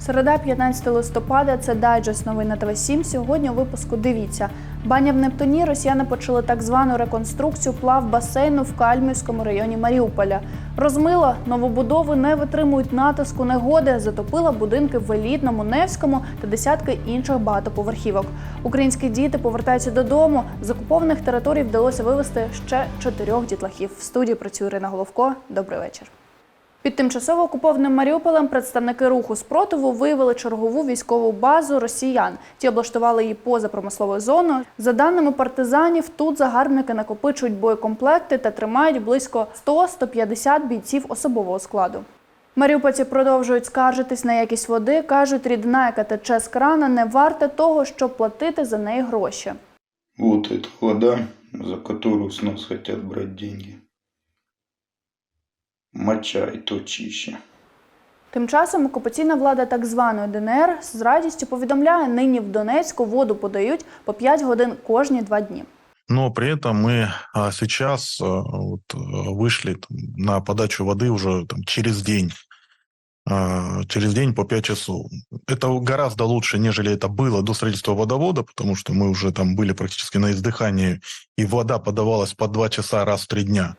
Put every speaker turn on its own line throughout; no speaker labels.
Середа, 15 листопада, це дайджест новин на ТВ7. Сьогодні у випуску дивіться. Баня в Нептуні росіяни почали так звану реконструкцію плав басейну в Кальмівському районі Маріуполя. Розмила новобудови не витримують натиску негоди, затопила будинки в елітному Невському та десятки інших багатоповерхівок. Українські діти повертаються додому. З окупованих територій вдалося вивезти ще чотирьох дітлахів. В студії працює Ірина Головко. Добрий вечір. Під тимчасово окупованим Маріуполем представники руху спротиву виявили чергову військову базу росіян. Ті облаштували її поза промисловою зоною. За даними партизанів, тут загарбники накопичують боєкомплекти та тримають близько 100-150 бійців особового складу. Маріупольці продовжують скаржитись на якість води. кажуть, рідина, яка тече з крана, не варта того, щоб платити за неї гроші.
Вот эта вода, за которую с нас хотят брать деньги. Моча и то чище.
Тим часом окупаційна влада так званої ДНР з радістю повідомляє, нині в Донецьку воду подають по 5 годин кожні два дні.
Но при этом мы а, сейчас а, вот, а, вышли там, на подачу воды уже там, через день. А, Через день по 5 часов. Это гораздо лучше, нежели это было до строительства водовода, потому что мы уже там были практически на издыхании, и вода подавалась по 2 часа раз в 3 дня.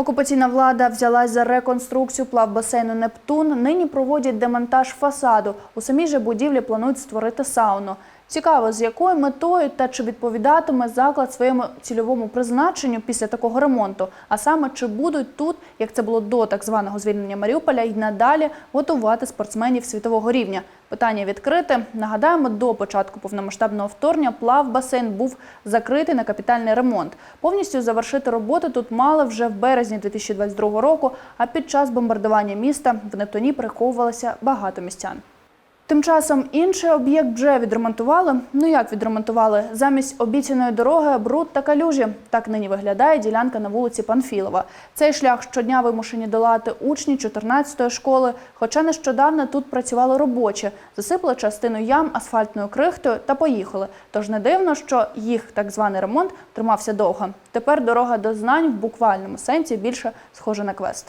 Окупаційна влада взялась за реконструкцію плавбасейну Нептун. Нині проводять демонтаж фасаду. У самій же будівлі планують створити сауну. Цікаво, з якою метою та чи відповідатиме заклад своєму цільовому призначенню після такого ремонту, а саме чи будуть тут, як це було до так званого звільнення Маріуполя, й надалі готувати спортсменів світового рівня. Питання відкрите. Нагадаємо, до початку повномасштабного вторгнення плав басейн був закритий на капітальний ремонт. Повністю завершити роботи тут мали вже в березні 2022 року. А під час бомбардування міста в Нептуні приховувалося багато містян. Тим часом інший об'єкт вже відремонтували. Ну як відремонтували? Замість обіцяної дороги бруд та калюжі. Так нині виглядає ділянка на вулиці Панфілова. Цей шлях щодня вимушені долати учні 14-ї школи. Хоча нещодавно тут працювали робочі, засипали частину ям асфальтною крихтою та поїхали. Тож не дивно, що їх так званий ремонт тримався довго. Тепер дорога до знань в буквальному сенсі більше схожа на квест.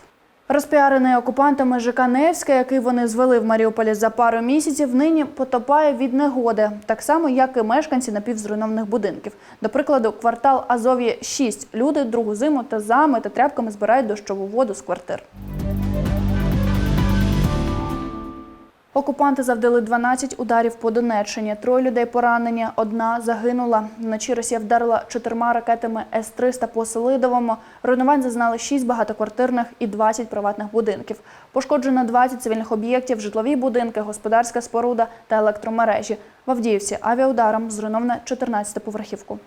Розпіарений окупантами ЖК Невське, який вони звели в Маріуполі за пару місяців, нині потопає від негоди, так само як і мешканці напівзруйнованих будинків. До прикладу, квартал Азов'є 6 люди другу зиму та зами та тряпками збирають дощову воду з квартир. Окупанти завдали 12 ударів по Донеччині. Троє людей поранені, одна загинула. Вночі Росія вдарила чотирма ракетами С-300 по Селидовому. Руйнувань зазнали 6 багатоквартирних і 20 приватних будинків. Пошкоджено 20 цивільних об'єктів, житлові будинки, господарська споруда та електромережі. В Авдіївці авіаударом зруйновано 14-поверхівку.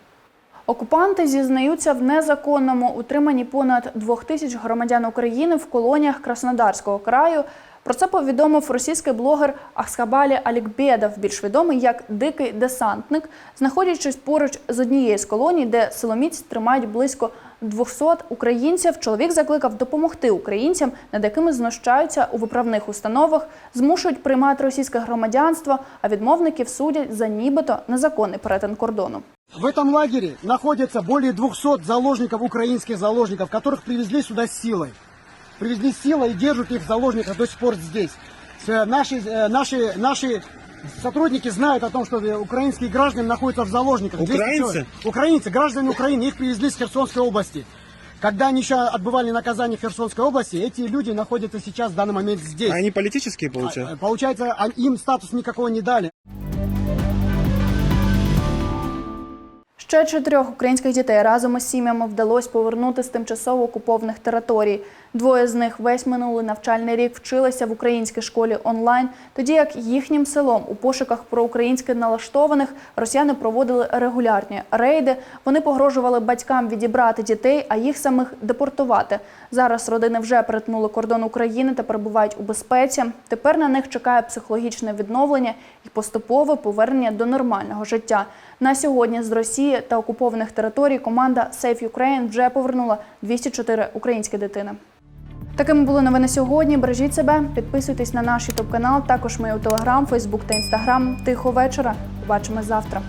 Окупанти зізнаються в незаконному утриманні понад двох тисяч громадян України в колоніях Краснодарського краю. Про це повідомив російський блогер Ахсхабалі Алікбєдов, більш відомий як Дикий десантник, знаходячись поруч з однією з колоній, де силоміць тримають близько 200 українців. Чоловік закликав допомогти українцям, над якими знущаються у виправних установах, змушують приймати російське громадянство, а відмовників судять за нібито незаконний перетин кордону.
В этом лагере находится более 200 заложников, украинских заложников, которых привезли сюда силой Привезли силой и держат их заложников до сих пор здесь. С- Наши, э, наши, наши сотрудники знают о том, что э, украинские граждане находятся в заложниках. 200
Украинцы?
человек. Украинцы, граждане Украины, их привезли с Херсонской области. Когда они еще отбывали наказание в Херсонской области, эти люди находятся сейчас в данный момент здесь.
А они политические,
А,
получается?
э, Получается, а- им статус никакого не дали.
Ще чотирьох українських дітей разом із сім'ями вдалося повернути з тимчасово окупованих територій. Двоє з них весь минулий навчальний рік вчилися в українській школі онлайн, тоді як їхнім селом у пошуках проукраїнськи налаштованих росіяни проводили регулярні рейди. Вони погрожували батькам відібрати дітей, а їх самих депортувати. Зараз родини вже перетнули кордон України та перебувають у безпеці. Тепер на них чекає психологічне відновлення і поступове повернення до нормального життя. На сьогодні з Росії та окупованих територій команда Safe Ukraine вже повернула 204 українські дитини. Такими були новини сьогодні. Бережіть себе, підписуйтесь на наш ютуб канал. Також ми у Телеграм, Фейсбук та Інстаграм. Тихо вечора. Побачимось завтра.